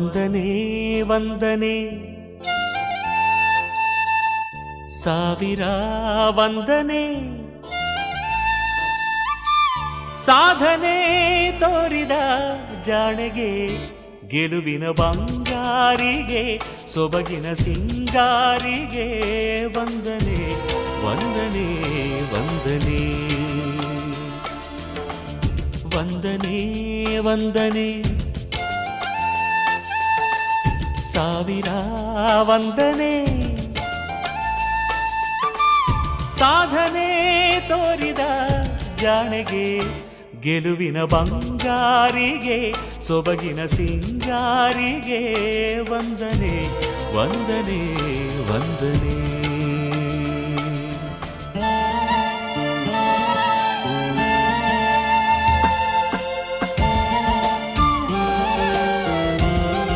ವಂದನೆ ವಂದನೆ. ಸಾವಿರ ವಂದನೆ. ಸಾಧನೆ ತೋರಿದ ಜಾಣೆಗೆ, ಗೆಲುವಿನ ಬಂಗಾರಿಗೆ, ಸೊಬಗಿನ ಸಿಂಗಾರಿಗೆ ವಂದನೆ ವಂದನೆ ವಂದನೆ. ವಂದನೆ ವಂದನೆ. ಸಾವಿರ ವಂದನೆ. ಸಾಧನೆ ತೋರಿದ ಜಾಣೆಗೆ ಗೆಲುವಿನ ಬಂಗಾರಿಗೆ ಸೊಬಗಿನ ಸಿಂಗಾರಿಗೆ ವಂದನೆ ವಂದನೆ ವಂದನೆ.